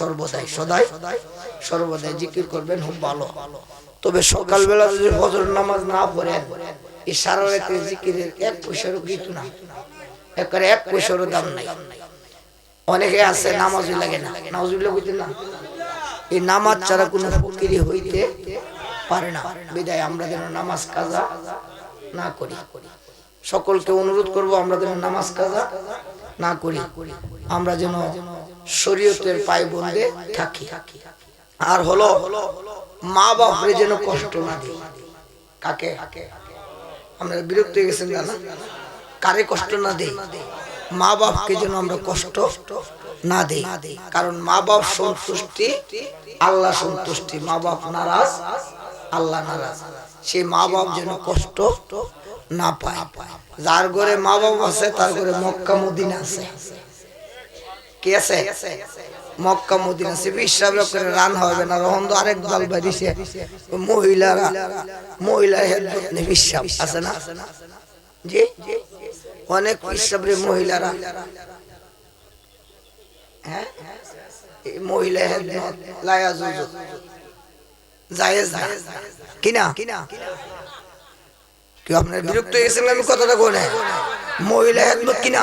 সর্বদাই সদাই সর্বদাই জিকির করবেন খুব ভালো। তবে সকালবেলা যদি ফজর নামাজ না পড়েন, এই সারা রাতে জিকিরের এক পয়সারও কিছু না। একবারে এক পয়সারও দাম নাই। অনেকে আছে নামাজই লাগে না। নামাজুল্লাহ বুঝতে না? এই নামাজ ছাড়া কোনো ফকিরি হইতে পারে না। বিদায়, আমরা যেন নামাজ কাজা না করি। সকলকে অনুরোধ করব, আমরা যেন নামাজ কাজা না করি। আমরা যেন শরীয়তের পায়ে বন্ধে থাকি। আর হলো, মা বাপরে যেন কষ্ট না দিই কাকে? আমরা বিরক্ত হয়ে গেছেন না কারে কষ্ট না দেই মা বাপকে যেন আমরা কষ্ট না দেই। কারণ মা বাপ সন্তুষ্টি, আল্লাহ সন্তুষ্টি। মা বাপ নারাজ, আল্লাহ নারাজ। সেই মা বাপ যেন কষ্ট না পায়। যার ঘরে মা বাপ আছে, তার ঘরে মক্কা, মদিনা আছে। কি আছে? মক্কা, মদিনা আছে বিশ্বাস করে রান হবে না। রহন তো আরেক দল মহিলারা মহিলা বিশ্বাস আছে না? জি? অনেক মহিলারা। হ্যাঁ? মহিলা হেদমত কিনা কিনা আপনার বিরক্ত আমি কথাটা বলে? মহিলা হেদমত কিনা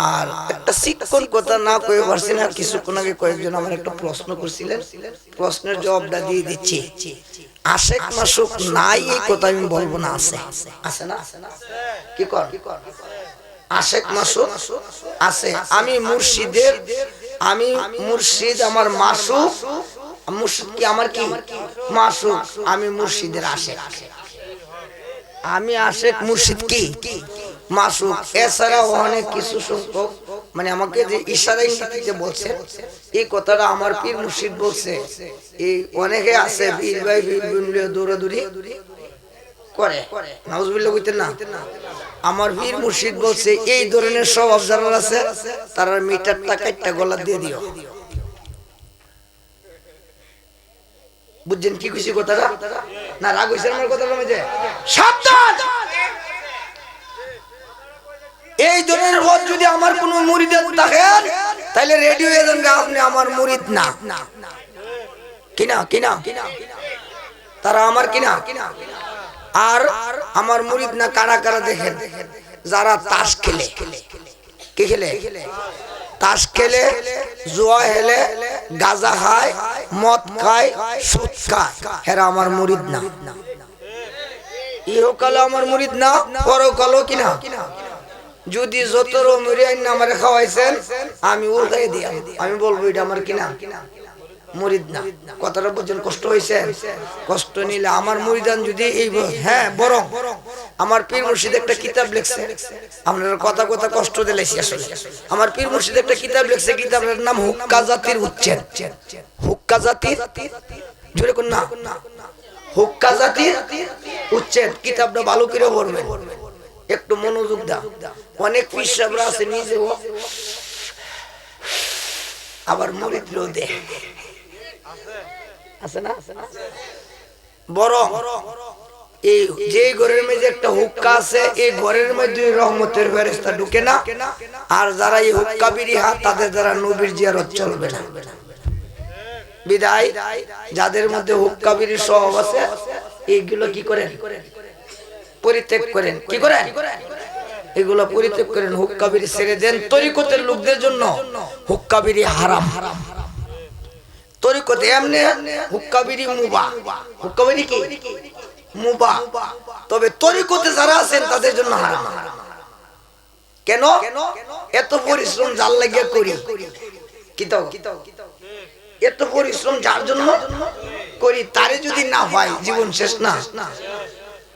আর একটা শিক্ষণ কথা না কয়ে পারছি না, কিছুক্ষণ আগে কয়েকজন আমার একটা প্রশ্ন করছিলেন। প্রশ্নের জবাবটা দিয়ে দিচ্ছি। আশেক মাসুক নাই এই কথা আমি বলব না, আছে। আছে না? কি কর? আশেক মাসুক আছে। আমি মুর্শিদের, আমি মুর্শিদ আমার মাসুক। মুর্শিদ কি আমার কি? মাসুক। আমি মুর্শিদের আশেক। আমি আশেক মুর্শিদ কি? এছাড়াও অনেক কিছু সংখ্যক মানে আমাকে যে ইশারা ইঙ্গিতে বলছে, এই কথাটা আমার পীর মুর্শিদ বলছে। এই অনেকে আছে, বীর ভাই দৌড়াদৌড়ি করে। কইতেন না? আমার মুর্শিদ বলছে, এই ধরনের সব অবজার্ভার আছে, তারা মিটার মিটারটা কাটটা গলা দিয়ে দিও। বুঝছেন কি খুশি কথাটা? না রাগ হয়েছে আমার কথাটার মধ্যে সাবধান! পথ যদি আমার কোনো মুরিদ থাকেন তাহলে রেডিও এজেন্ট আপনি, আমার মুরিদ না। কিনা কিনা? তারা আমার কিনা? আর আমার মুরিদ না কারা কারা দেখেন? যারা তাস খেলে। কি খেলে? তাস খেলে, জুয়া হেলে, গাজা খায়, মদ খায়, সুদ খায়। হেরা আমার মুরিদ না। ইহকালে আমার মুরিদ না, পরকালও কিনা? যদি যত রমরি আইন আমারে খাওয়াইছেন, আমি উল্টাই দিয়া। আমি বলব, এটা আমার কিনা? মুরিদ কথাটা কষ্ট হয়েছে কষ্ট নিলে আমার মুরিদান যদি এই হ্যাঁ বরং আমার একটা কিতাব লিখছে। আপনার কথা কথা কষ্ট দিলে আমার একটা কিতাব নাম হুক্কা জাতির উচ্ছেদ। হুক্কা হুক্কা কিতাবটা ভালো করে পড়বেন। একটু মনোযোগ দাও। অনেক পিসাবরা আছে, নিজে আবার মরিদ রোদে আছে না? বড় এই যে ঘরের মধ্যে একটা হুক্কা আছে, এই ঘরের মধ্যে রহমতের ফেরেস্তা ঢুকে না। আর যারা এই হুক্কা বিড়ি হাত তাদের দ্বারা নবীর জিয়ারত চলবে না। বিদায়। যাদের মধ্যে হুক্কা বিড়ির স্বভাব আছে, এইগুলো কি করেন? পরিত্যাগ করেন। কি করেন? এগুলো পরিত্যাগ করেন। হুক্কাবিরি ছেড়ে দেন তরিকতের লোকদের জন্য। হুক্কাবিরি হারাম। হারাম তরিকতে এমনি হুক্কাবিরি মুবা। হুক্কাবিরি কি? মুবা। তবে তরিকতে যারা আছেন তাদের জন্য হারাম। কেন? এত পরিশ্রম জাল লাগিয়া করি। এত পরিশ্রম যার জন্য করি? তারে যদি না হয়, জীবন শেষ না।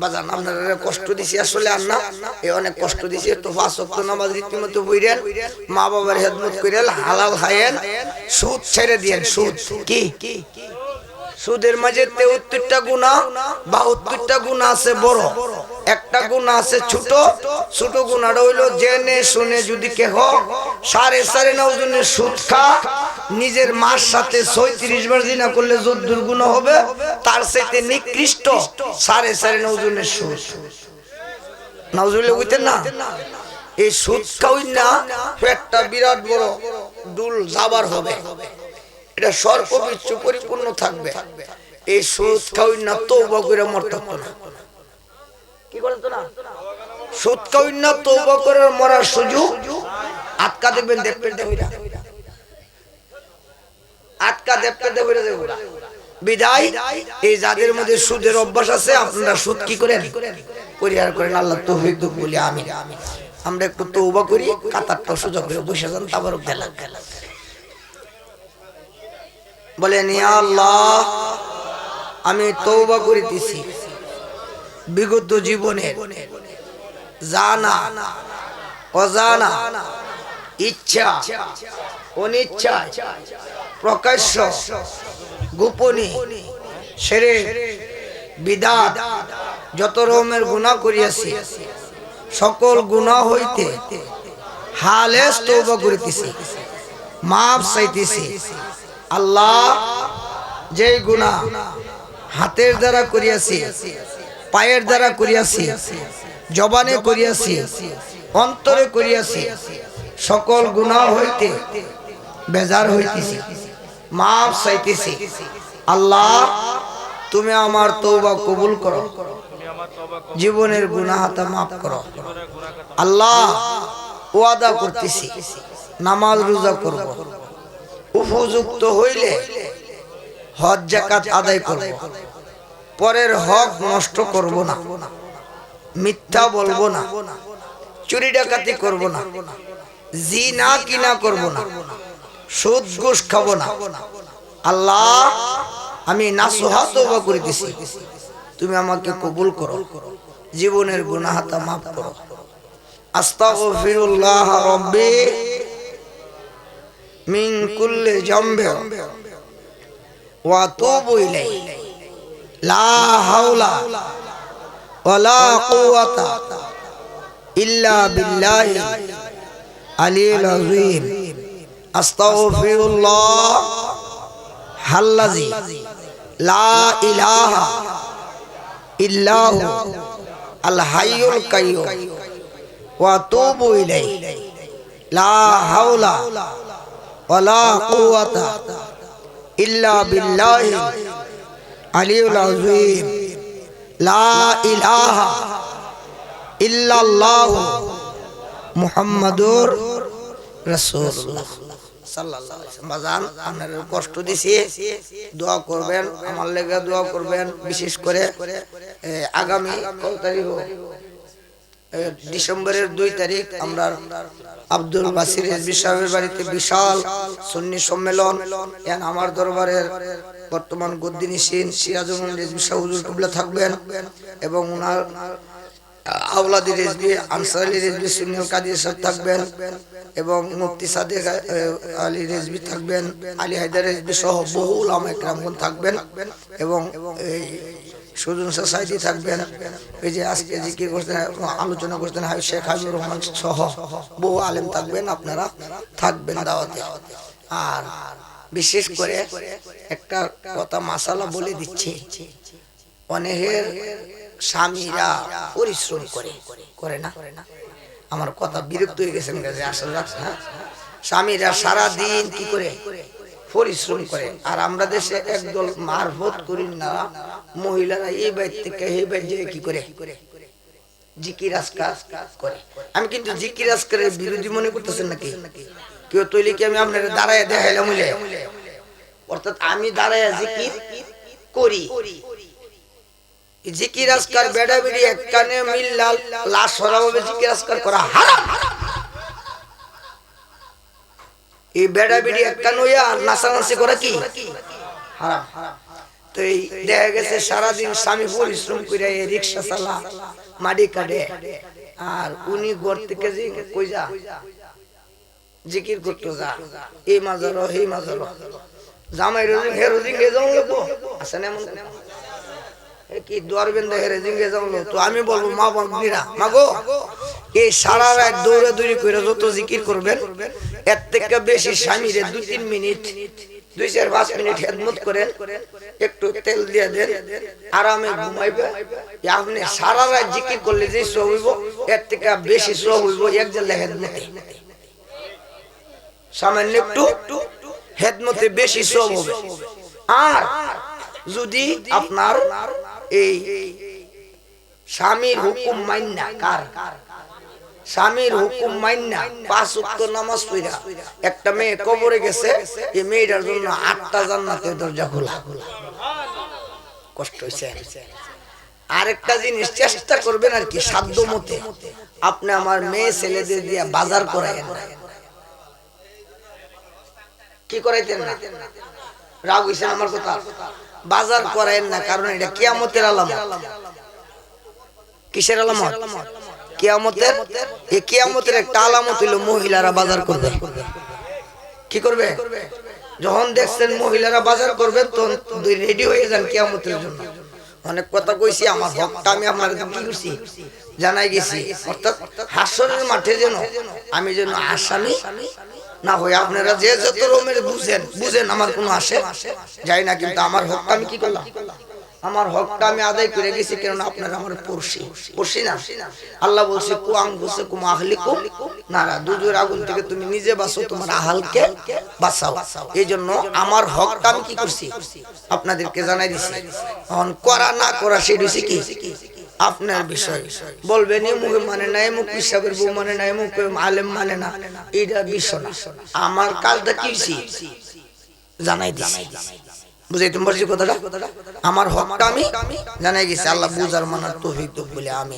বাজান আপনারা কষ্ট দিছি, আসলে আর না। এ অনেক কষ্ট দিছি, একটু পাঁচ ওয়াক্ত নামাজ রীতিমতো বইরেন মা বাবার হেদমত কইরেন হালাল খায়েন সুদ ছেড়ে দিয়েন, সুদ। কি? সুদের মাঝে তেউত্তরটা গুণা, বাহাত্তরটা গুণা আছে বড়। একটা গুণা আছে ছোট। ছোট গুণাটা হইল জেনে শুনে যদি কেহ সাড়ে সাড়ে নও জনের সুদ খা। নিজের মার সাথে ছয়ত্রিশ বার দিনা করলে যদ্দুর দুর্গুণ হবে তার সাথে নিকৃষ্ট সাড়ে সাড়ে নও জনের সুদ। নাউজুবিল্লাহ বুঝতেন না? এই সুদ খাওয়াই না একটা বিরাট বড় ডুল যাবার হবে। এটা সর্প বিচ্ছু পরিপূর্ণ থাকবে। এই সুদ খাওয়াই না তৌবা করে মরতে না। কি বলতো না? সুদ খাওয়াই না তৌবা করে মরার সুযোগ আটকা দেখবেন দেখবেন আটকা দেখতে দেখবেন দেখবেন। বিদায়। এই যাদের মধ্যে সুদের অভ্যাস আছে আপনারা সুদ কি করেন? পরিহার করেন আল্লাহ তৌফিক বলি আমি আমরা একটু তৌবা করি কাতারটা সুযোগ করে বসে যান তারপর গেলাম গেলাম বলেন আল্লাহ আমি তৌবা করিতেছি। বিগত জীবনে জানা। অজানা। ইচ্ছা, অনিচ্ছা, প্রকাশ্য, গোপনে, সেরে বিদাত, যত রকমের গুণা করিয়াছি, সকল গুণা হইতে হালেস তৌবা করিতেছি মাপ চাইতেছি। আল্লাহ যেই গুণা হাতের দ্বারা করিয়াছি, পায়ের দ্বারা করিয়াছি, জবানে করিয়াছি, অন্তরে করিয়াছি সকল গুণা হইতে বেজার হইতেছি, মাফ চাইতেছি। আল্লাহ, তুমি আমার তৌবা কবুল করো। জীবনের গুনাহাতা মাফ করো। আল্লাহ, ওয়াদা করতেছি, নামাজ রোজা করব। উপযুক্ত হইলে হজ জাকাত আদায় করব। পরের হক নষ্ট করব না। মিথ্যা বলব না। চুরি ডাকাতি করব না। জি না কিনা করব না। সুদ ঘুষ খাব না। আল্লাহ, আমি নাসুহা তওবা করিতেছি তুমি আমাকে কবুল করো। জীবনের গুনাহাতা মাফ করো। আস্তাগফিরুল্লাহ রাব্বি মিন কুল্লি জামবে ওয়া আতুবু ইলাইহি। লা হাওলা ওয়ালা কুওয়াতা ইল্লা বিল্লাহি। আলিল আযীম আস্তাগফিরুল্লাহ হাল্লাজি লা ইলাহা ইল্লাহু আল হাইয়ুল কাইয়্যুম ওয়া আতুবু ইলাইহি লা হাওলা ওয়ালা কুওয়াতা ইল্লা বিল্লাহি আলিউল আযীম লা ইলাহা ইল্লাল্লাহু মুহাম্মাদুর রাসূলুল্লাহ। কষ্ট বিশেষ করে আগামী কত তারিখ ডিসেম্বরের দুই তারিখ আমরা আব্দুল বাসির সাহেবের বাড়িতে বিশাল সুন্নি সম্মেলন। এন আমার দরবারের বর্তমান গদ্দিনী সিন কুবলা থাকবেন এবং ওনার আওলাদি রেজবি, আনসারি রেজবি সুনিল কাদির সাহেব থাকবেন এবং মুফতি সাদেক আলী রেজবি থাকবেন, আলী হায়দার রেজবি সহ বহু উলামা একরামগণ থাকবেন এবং এই সুজন সোসাইটি থাকবেন। এই যে আজকে জিকির করছেন আলোচনা করছেন শেখ হাবিবুর রহমান সহ বহু আলেম থাকবেন, আপনারা থাকবেন দাওয়াতে। আর বিশেষ করে একটা কথা মাসালা বলে দিচ্ছি অনেকের স্বামীরা পরিশ্রম করে করে না? আমার কথা বিরক্ত হয়ে কাছে আসলে হ্যাঁ? স্বামীরা সারা দিন কি করে? পরিশ্রম করে। আর আমরা দেশে একদল মারফত করি না, মহিলারা এই বাইর থেকে এই বাইর যে কি করে? জিকির করে। আমি কিন্তু জিকির বিরোধী মনে করতেছেন নাকি? কেউ তৈলি কি আমি আপনার দাঁড়ায় দেখাইলাম। অর্থাৎ আমি দাঁড়ায় জিকির করি। জিকির বেড়া বেড়ি এক কানে মিল্লাল লাশ আজকার করা হারাম। এই বেড়া বেড়ি এক কান হইয়া নাচানাচি করা কি? হারাম। তো এই দেখা গেছে সারাদিন স্বামী পরিশ্রম করে এই রিক্সা চালা মাটি কাটে, আর উনি ঘর থেকে যে কই যা, জিকির করতে যা। এই মাজার এই মাজার জামাই রোজিং হে রোজিং হে যাও লোক আছে না এমন কি জিঙ্গে তো আমি বলব, মা এই সারা রাত দৌড়ে দৌড়ি করে যত জিকির করবেন, এর থেকে বেশি স্বামীরে দু তিন মিনিট, দুই চার পাঁচ মিনিট হেদমত করেন, একটু তেল দিয়ে দেন, আরামে ঘুমাইবে। আপনি সারা রাত জিকির করলে যে সব হইব, এর থেকে বেশি সব হইব এক জেলা হেদমতে। সামান্য একটু হেদমতে বেশি সব হবে। আর যদি আপনার এই স্বামীর হুকুম কার? স্বামীর হুকুম পাঁচ উক্ত নামাজ পড়া একটা মেয়ে কবরে গেছে, এই মেয়েটার জন্য আটটা জান্নাতের দরজা খোলা। কষ্ট আরেকটা জিনিস চেষ্টা করবেন আর কি, সাধ্য মতে। আপনি আমার মেয়ে ছেলেদের দিয়ে বাজার করাইয়েন কি করাইতেন না? রাগ হইছে আমার কথা। বাজার করাইন না, কারণ এটা কিয়ামতের আলামত। কিসের আলামত? কিয়ামতের? এই কিয়ামতের একটা আলামত হইল মহিলারা বাজার করবে। কি করবে? যখন দেখছেন মহিলারা বাজার করবেন তখন রেডি হয়ে যান কিয়ামতের জন্য। অনেক কথা কইছি, আমার হকটা আমি আপনার কি করছি জানাই গেছি। অর্থাৎ হাসরের মাঠে যেন আমি যেন আসামি না হয় আপনারা যে যত রকমের বুঝেন বুঝেন আমার কোনো আসে? যাই না, কিন্তু আমার হকটা আমি কি করলাম? আমার হকটা আমি আদায় করে গেছি, কেননা আপনারা আমার পড়শি। পড়শি না? আল্লাহ বলছে, কু আঙ্গুসে কুম আহলিকুম নারা। দুজোর আগুন থেকে তুমি নিজে বাঁচো তোমার আহালকে বাঁচাও। এই জন্য আমার হকটা আমি কি করছি? আপনাদেরকে জানাই দিছি। করা না করা সেটা কি? আপনার বিষয়। বলবেন এই মুখে মানে নাই মুখ হিসাবের বউ মানে নাই মুখ আলেম মানে না। এটা বিষয় না। আমার কাজটা কি? জানাই দিছি। বুঝাইতে পারছি কথাটা? আমার হকটা আমি জানাই গেছি আল্লাহ বুঝার মানার তৌফিক বলে আমি